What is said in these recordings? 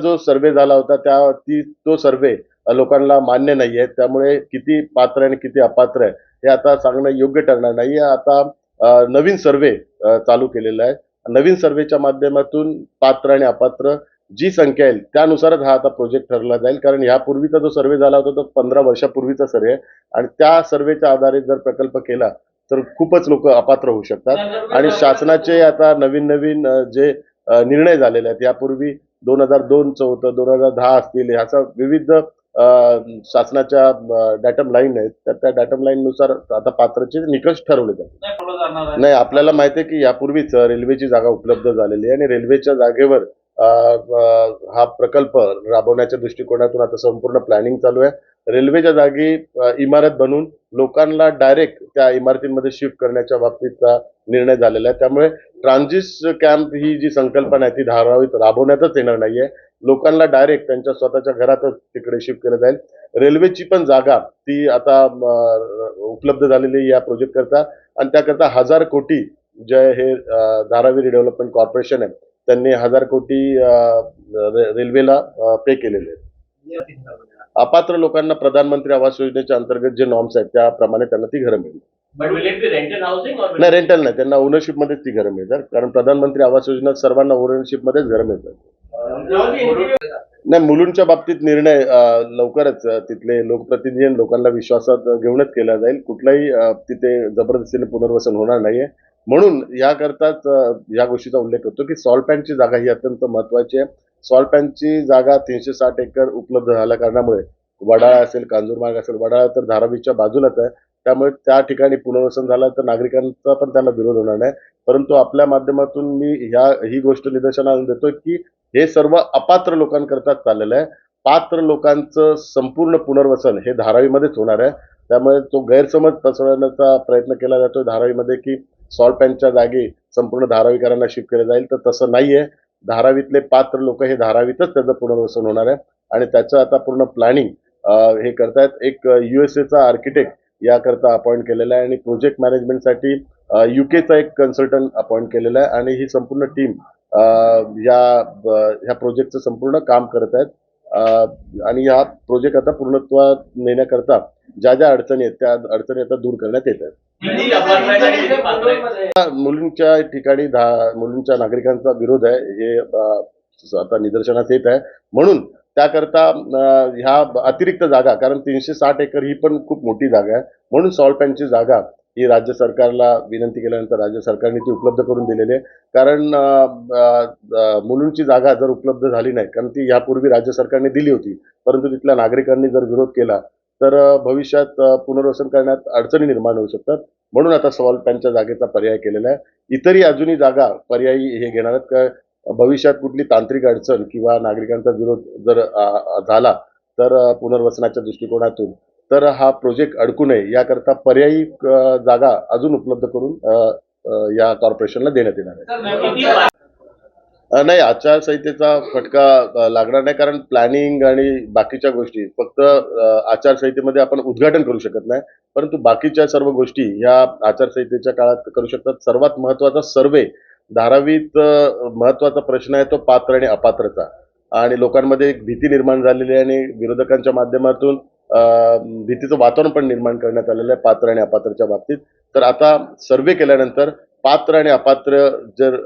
जो सर्वे झाला होता त्या ती तो सर्वे लोकांना मान्य नाही आहे त्यामुळे किती पात्र आणि किती अपात्र आहे हे आता सांगणं योग्य ठरणार नाही आता नवीन सर्वे चालू केलेला आहे. नवीन सर्वेच्या माध्यमातून पात्र आणि अपात्र जी संख्या येईल त्यानुसारच हा आता प्रोजेक्ट ठरला जाईल. कारण यापूर्वीचा जो सर्वे झाला होता तो पंधरा वर्षापूर्वीचा सर्वे आहे. आणि त्या सर्वेच्या आधारे जर प्रकल्प केला तर खूपच लोक अपात्र होऊ शकतात. आणि शासनाचे आता नवीन नवीन जे निर्णय झालेले आहेत यापूर्वी दोन हजार दोनचं होतं दोन हजार दहा असतील ह्याचा विविध शासनाच्या डॅटम लाईन आहेत. तर त्या डॅटम लाईन नुसार आता पात्रचे निकष ठरवले जातात. नाही आपल्याला माहिती आहे की यापूर्वीच रेल्वेची जागा उपलब्ध झालेली आहे आणि रेल्वेच्या जागेवर हा प्रकल्प राबवण्याच्या दृष्टिकोनातून आता संपूर्ण प्लॅनिंग चालू आहे. रेल्वेच्या जागी इमारत बनवून लोकांना डायरेक्ट त्या इमारतींमध्ये शिफ्ट करण्याच्या बाबतीतचा निर्णय झालेला आहे. त्यामुळे ट्रान्झिस कॅम्प ही जी संकल्पना आहे ती धारावीत राबवण्यातच येणार नाहीये. लोकांना डायरेक्ट त्यांच्या स्वतःच्या घरातच तिकडे शिफ्ट केलं जाईल. रेल्वेची पण जागा ती आता उपलब्ध झालेली आहे या प्रोजेक्ट करता. आणि त्याकरता हजार कोटी जे हे धारावी रिडेव्हलपमेंट कॉर्पोरेशन आहे त्यांनी हजार कोटी रेल्वेला पे केलेले आहेत. अपात्र लोकांना प्रधानमंत्री आवास योजनेच्या अंतर्गत जे नॉर्म्स आहेत त्याप्रमाणे त्यांना ती घरं मिळतील. But will it be rented housing or will नाही रेंटल नाही. त्यांना ओनरशिप मध्येच ती घरं मिळतात. कारण प्रधानमंत्री आवास योजनेत सर्वांना ओनरशिप मध्येच घरं मिळतात. नाही मुलूंच्या बाबतीत निर्णय अ, लवकरच अ, तिथले लोकप्रतिनिधी आणि लोकांना विश्वासात घेऊनच केला जाईल. कुठलाही अ, तिथे जबरदस्तीने पुनर्वसन होणार नाहीये. म्हणून याकरताच अ, या गोष्टीचा उल्लेख होतो की सॉल्टपॅनची जागा ही अत्यंत महत्वाची आहे. सॉल्टपॅनची जागा तीनशे साठ एकर उपलब्ध झाल्या कारणामुळे वडाळा असेल कांजूरमार्ग असेल वडाळा तर धारावीच्या बाजूलाच आहे. त्यामुळे त्या ठिकाणी पुनर्वसन झालं तर नागरिकांचा पण त्याला विरोध होणार नाही. परंतु आपल्या माध्यमातून मी ह्या ही गोष्ट निदर्शनास देतो की हे सर्व अपात्र लोकांकरता चाललेलं आहे. पात्र लोकांचं संपूर्ण पुनर्वसन हे धारावीमध्येच होणार आहे. त्यामुळे तो गैरसमज पसरवण्याचा प्रयत्न केला जातो धारावीमध्ये की सॉल्ट पॅनच्या जागी संपूर्ण धारावीकरांना शिफ्ट केलं जाईल. तर तसं नाही आहे धारावीतले पात्र लोक हे धारावीतच त्याचं पुनर्वसन होणार आहे. आणि त्याचं आता पूर्ण प्लॅनिंग हे करतायत. एक युएसएचा आर्किटेक्ट याकरता अपॉइंट केलेला आहे आणि प्रोजेक्ट मॅनेजमेंटसाठी युकेचा एक कन्सल्टंट अपॉइंट केलेला आहे आणि ही संपूर्ण टीम या ह्या प्रोजेक्टचं संपूर्ण काम करत आहेत. आणि हा प्रोजेक्ट आता पूर्णत्वात नेण्याकरता ज्या ज्या अडचणी आहेत त्या अडचणी आता दूर करण्यात येत आहेत. आहेत? मुलींच्या ठिकाणी धा- मुलींच्या नागरिकांचा विरोध आहे. हे आता निदर्शनास येत आहे. म्हणून त्याकरता ह्या अतिरिक्त जागा कारण तीनशे साठ एकर ही पण खूप मोठी जागा आहे. म्हणून सॉल्टपॅनची जागा ही राज्य सरकारला विनंती केल्यानंतर राज्य सरकारने ती उपलब्ध करून दिलेली आहे. कारण अ, मुलुंडची जागा जर उपलब्ध झाली नाही कारण ती यापूर्वी राज्य सरकारने दिली होती परंतु तिथल्या नागरिकांनी जर विरोध केला तर भविष्यात पुनर्वसन करण्यात अडचणी निर्माण होऊ शकतात. म्हणून आता सॉल्ट पॅनच्या जागेचा पर्याय केलेला आहे. इतरही अजूनही जागा पर्यायी हे घेणार आहेत. का भविष्यात कुठली तांत्रिक अडचण किंवा नागरिकांचा विरोध जर झाला तर पुनर्वसनाच्या दृष्टिकोनातून तर हा प्रोजेक्ट अडकू नये याकरता पर्यायी जागा अजून उपलब्ध करून या कॉर्पोरेशनला देण्यात येणार आहे. नाही आचारसंहितेचा फटका लागणार नाही कारण प्लॅनिंग आणि बाकीच्या गोष्टी फक्त आचारसंहितेमध्ये आपण उद्घाटन करू शकत नाही परंतु बाकीच्या सर्व गोष्टी ह्या आचारसंहितेच्या काळात करू शकतात. सर्वात महत्त्वाचा सर्वे धारावीत महत्त्वाचा प्रश्न आहे तो पात्र आणि अपात्रचा. आणि लोकांमध्ये एक भीती निर्माण झालेली आहे आणि विरोधकांच्या माध्यमातून भीतीचं वातावरण पण निर्माण करण्यात आलेलं आहे पात्र आणि अपात्रच्या बाबतीत. तर आता सर्वे केल्यानंतर पात्र आणि अपात्र जर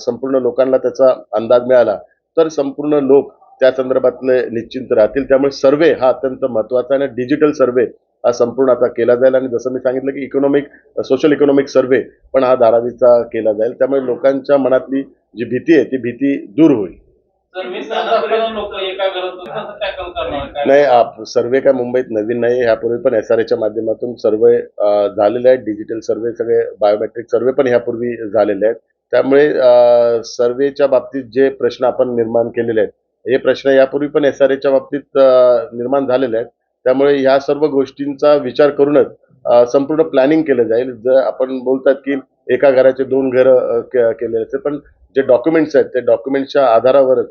संपूर्ण लोकांना त्याचा अंदाज मिळाला तर संपूर्ण लोक त्या संदर्भातले निश्चिंत राहतील. त्यामुळे सर्वे हा अत्यंत महत्त्वाचा आहे आणि डिजिटल सर्वे हा संपूर्ण आता केला जाईल. आणि जसं मी सांगितलं की इकॉनॉमिक सोशल इकॉनॉमिक सर्वे पण हा धारावीचा केला जाईल. त्यामुळे लोकांच्या मनातली जी भीती आहे ती भीती दूर होईल. नाही आप- सर्वे काय मुंबईत नवीन नाही. ह्यापूर्वी पण एस आर एच्या माध्यमातून सर्वे झालेले आहेत. डिजिटल सर्वे सगळे बायोमेट्रिक सर्वे पण ह्यापूर्वी झालेले आहेत. त्यामुळे सर्वेच्या बाबतीत जे प्रश्न आपण निर्माण केलेले आहेत हे प्रश्न यापूर्वी पण एस आर एच्या बाबतीत निर्माण झालेले आहेत. त्यामुळे ह्या सर्व गोष्टींचा विचार करूनच संपूर्ण प्लॅनिंग केलं जाईल. जर आपण बोलतात की एका घराचे दोन घरं केले असते पण जे डॉक्युमेंट्स आहेत ते डॉक्युमेंटच्या आधारावरच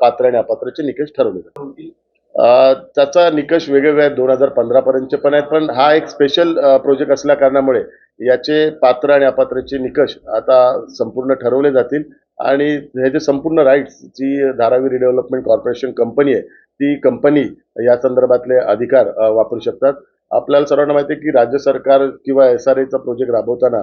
पात्र आणि अपात्राचे निकष ठरवले जातात. त्याचा निकष वेगवेगळ्या आहेत. दोन हजार पंधरापर्यंतचे पण आहेत. पण हा एक स्पेशल प्रोजेक्ट असल्या कारणामुळे याचे पात्र आणि अपात्राचे निकष आता संपूर्ण ठरवले जातील. आणि ह्याचे संपूर्ण राईट्स जी धारावी रिडेव्हलपमेंट कॉर्पोरेशन कंपनी आहे ती कंपनी या संदर्भातले अधिकार वापरू शकतात. आपल्याला सर्वांना माहिती आहे की राज्य सरकार किंवा एस आर एचा प्रोजेक्ट राबवताना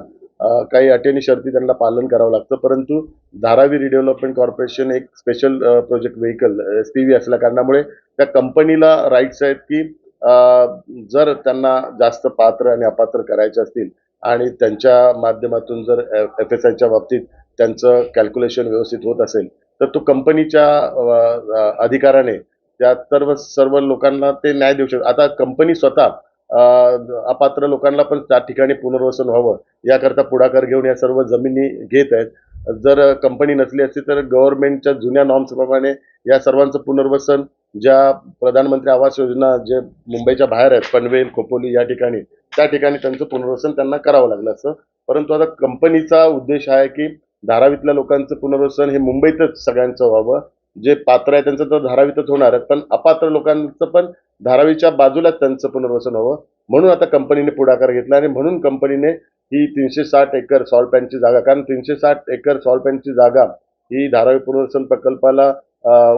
काही अटी आणि शर्ती त्यांना पालन करावं लागतं. परंतु धारावी रिडेव्हलपमेंट कॉर्पोरेशन एक special project vehicle S P V असल्या कारणामुळे त्या कंपनीला राईट्स आहेत की जर त्यांना जास्त पात्र आणि अपात्र करायचे असतील आणि त्यांच्या माध्यमातून जर एफ एस आयच्या बाबतीत त्यांचं कॅल्क्युलेशन व्यवस्थित होत असेल तर तो कंपनीच्या अधिकाराने त्या सर्व सर्व लोकांना ते न्याय देऊ शकतात. आता कंपनी स्वतः अपात्र लोकांना पण त्या ठिकाणी पुनर्वसन व्हावं. याकरता पुढाकार घेऊन या सर्व जमिनी घेत आहेत. जर कंपनी नसली असती तर गव्हर्नमेंटच्या जुन्या नॉर्म्सप्रमाणे या सर्वांचं पुनर्वसन ज्या प्रधानमंत्री आवास योजना जे मुंबईच्या बाहेर आहेत पनवेल खोपोली या ठिकाणी त्या ठिकाणी त्यांचं पुनर्वसन त्यांना करावं लागलं असतं. परंतु आता कंपनीचा उद्देश हा आहे की धारावीतल्या लोकांचं पुनर्वसन हे मुंबईतच सगळ्यांचं व्हावं. जे पात्र आहे त्यांचं तर धारावीतच होणार आहे पण अपात्र लोकांचं पण धारावीच्या बाजूलाच त्यांचं पुनर्वसन हवं. म्हणून आता कंपनीने पुढाकार घेतला आणि म्हणून कंपनीने ही तीनशे साठ एकर सॉल्टपॅनची जागा कारण तीनशे साठ एकर सॉल्टपॅनची जागा ही धारावी पुनर्वसन प्रकल्पाला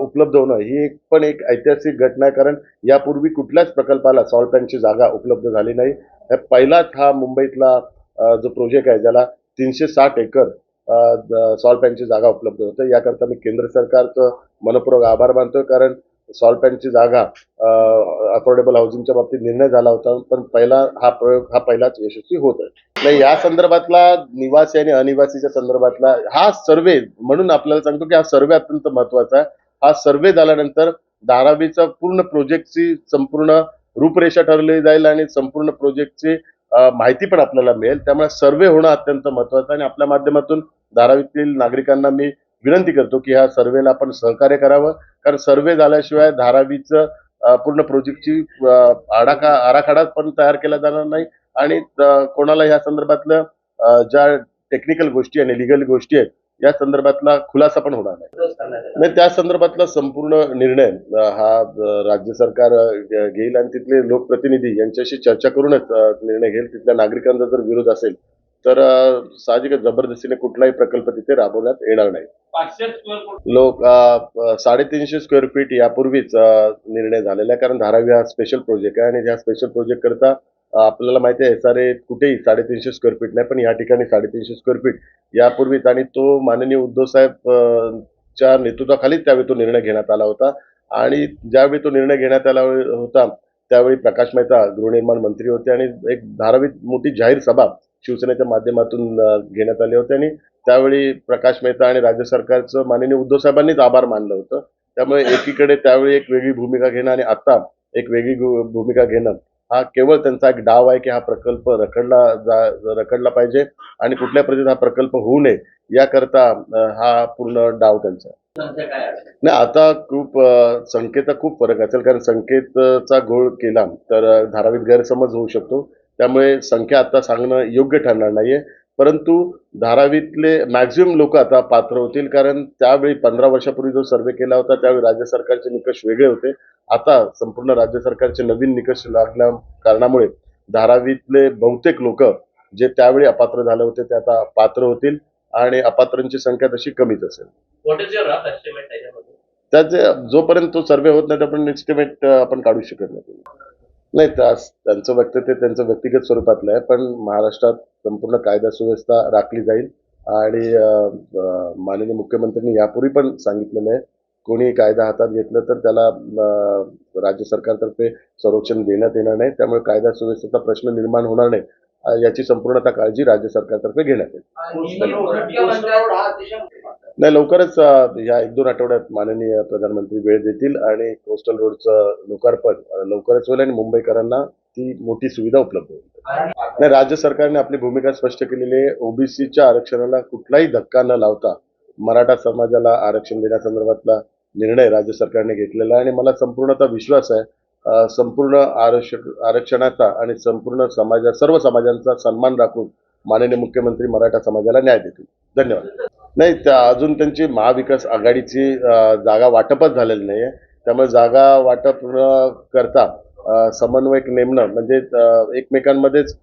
उपलब्ध होणं ही एक पण एक ऐतिहासिक घटना आहे कारण यापूर्वी कुठल्याच प्रकल्पाला सॉल्टपॅनची जागा उपलब्ध झाली नाही. पहिलाच हा मुंबईतला जो प्रोजेक्ट आहे ज्याला तीनशे साठ एकर सॉल्टपॅनची जागा उपलब्ध होते. याकरता मी केंद्र सरकारचं मनपूर्वक आभार मानतोय. कारण सॉल्टपॅनची जागा अफोर्डेबल हाऊसिंगच्या बाबतीत निर्णय झाला होता. पण पहिला हा प्रयोग हा पहिलाच यशस्वी होत आहे. नाही या संदर्भातला निवासी आणि अनिवासीच्या संदर्भातला हा सर्वे म्हणून आपल्याला सांगतो की हा सर्वे अत्यंत महत्त्वाचा आहे. हा सर्वे झाल्यानंतर धारावीचा पूर्ण प्रोजेक्टची संपूर्ण रूपरेषा ठरवली जाईल आणि संपूर्ण प्रोजेक्टची माहिती पण आपल्याला मिळेल. त्यामुळे सर्वे होणं अत्यंत महत्वाचं आणि आपल्या माध्यमातून धारावीतील नागरिकांना मी विनंती करतो की ह्या सर्वेला आपण सहकार्य करावं. कारण सर्वे झाल्याशिवाय धारावीचं पूर्ण प्रोजेक्टची आडाखा आराखडा पण तयार केला जाणार नाही. आणि कोणाला ह्या संदर्भातल्या ज्या टेक्निकल गोष्टी आणि लिगल गोष्टी आहेत या संदर्भातला खुलासा पण होणार नाही. नाही त्या संदर्भातला संपूर्ण निर्णय हा राज्य सरकार घेईल आणि तिथले लोकप्रतिनिधी यांच्याशी चर्चा करूनच निर्णय घेईल. तिथल्या नागरिकांचा जर विरोध असेल तर अ, साहजिकच जबरदस्तीने कुठलाही प्रकल्प तिथे राबवण्यात येणार नाही. लोक साडेतीनशे स्क्वेअर फीट यापूर्वीच निर्णय झालेला आहे. कारण धारावी हा स्पेशल प्रोजेक्ट आहे आणि ह्या स्पेशल प्रोजेक्ट करता आपल्याला माहिती आहे एस आर ए कुठेही साडेतीनशे स्क्वेअर फीट नाही पण या ठिकाणी साडेतीनशे स्क्वेअर फीट यापूर्वीच आणि तो माननीय उद्धव साहेब च्या नेतृत्वाखालीच त्यावेळी तो निर्णय घेण्यात आला होता. आणि ज्यावेळी तो निर्णय घेण्यात आला होता त्यावेळी प्रकाश मेहता गृहनिर्माण मंत्री होते आणि एक धारावीत मोठी जाहीर सभा शिवसेनेच्या माध्यमातून घेण्यात आली होती. आणि त्यावेळी प्रकाश मेहता आणि राज्य सरकारचं माननीय उद्धव साहेबांनीच आभार मानलं होतं. त्यामुळे एकीकडे त्यावेळी एक वेगळी भूमिका घेणं आणि आता एक वेगळी गु- भूमिका घेणं हा केवळ त्यांचा एक डाव आहे की हा प्रकल्प रखडला जा रखडला पाहिजे आणि कुठल्या पद्धतीत हा प्रकल्प होऊ नये याकरता हा पूर्ण डाव त्यांचा. नाही आता खूप संख्येचा खूप फरक असेल कारण संख्येचा घोळ केला तर धारावीत गैरसमज होऊ शकतो. त्यामुळे संख्या आता सांगणं योग्य ठरणार नाहीये. परंतु धारावीतले मॅक्झिमम लोक आता पात्र होतील कारण त्यावेळी पंधरा वर्षापूर्वी जो सर्वे केला होता त्यावेळी राज्य सरकारचे निकष वेगळे होते. आता संपूर्ण राज्य सरकारचे नवीन निकष लागल्या कारणामुळे धारावीतले बहुतेक लोक जे त्यावेळी अपात्र झाले होते ते आता पात्र होतील आणि अपात्रांची संख्या तशी कमीच असेल. त्याचे जोपर्यंत तो सर्वे होत नाही तोपर्यंत एस्टिमेट आपण काढू शकत नाही. नाही त्रास त्यांचं वक्तव्य त्यांचं व्यक्तिगत स्वरूपातलं आहे पण महाराष्ट्रात संपूर्ण कायदा सुव्यवस्था राखली जाईल. आणि माननीय मुख्यमंत्र्यांनी यापूर्वी पण सांगितलेलं आहे कोणी कायदा हातात घेतलं तर त्याला राज्य सरकारतर्फे संरक्षण देण्यात येणार नाही त्यामुळे कायदा सुव्यवस्थेचा प्रश्न निर्माण होणार नाही. याची संपूर्णतः काळजी राज्य सरकारतर्फे घेण्यात येईल. नाही लवकरच या एक दोन आठवड्यात माननीय प्रधानमंत्री वेळ देतील आणि कोस्टल रोडचं लोकार्पण लवकरच होईल आणि मुंबईकरांना ती मोठी सुविधा उपलब्ध होईल. नाही राज्य सरकारने आपली भूमिका स्पष्ट केलेली आहे. ओबीसीच्या आरक्षणाला कुठलाही धक्का न लावता मराठा समाजाला आरक्षण देण्यासंदर्भातला निर्णय राज्य सरकारने घेतलेला आहे आणि मला संपूर्णतः विश्वास आहे संपूर्ण आरक्षक आरक्षणाचा आणि संपूर्ण समाजा सर्व समाजांचा सन्मान राखून माननीय मुख्यमंत्री मराठा समाजाला न्याय देतील. धन्यवाद. नाही त्या अजून त्यांची महाविकास आघाडीची जागा वाटपच झालेली नाही आहे त्यामुळे जागा वाटप न करता समन्वयक नेमणं म्हणजे एकमेकांमध्येच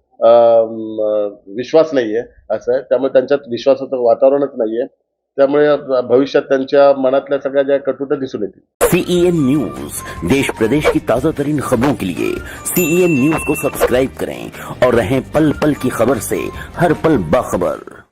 विश्वास नाही आहे असं आहे. त्यामुळे त्यांच्यात विश्वासाचं वातावरणच नाही आहे त्यामुळे भविष्यात त्यांच्या मनातल्या सगळ्या ज्या कटुता दिसून येतील. सीईएन न्यूज़ देश प्रदेश की ताज़ा तरीन खबरों के लिए सीईएन न्यूज़ को सब्सक्राइब करें और रहें पल पल की खबर से हर पल बाखबर।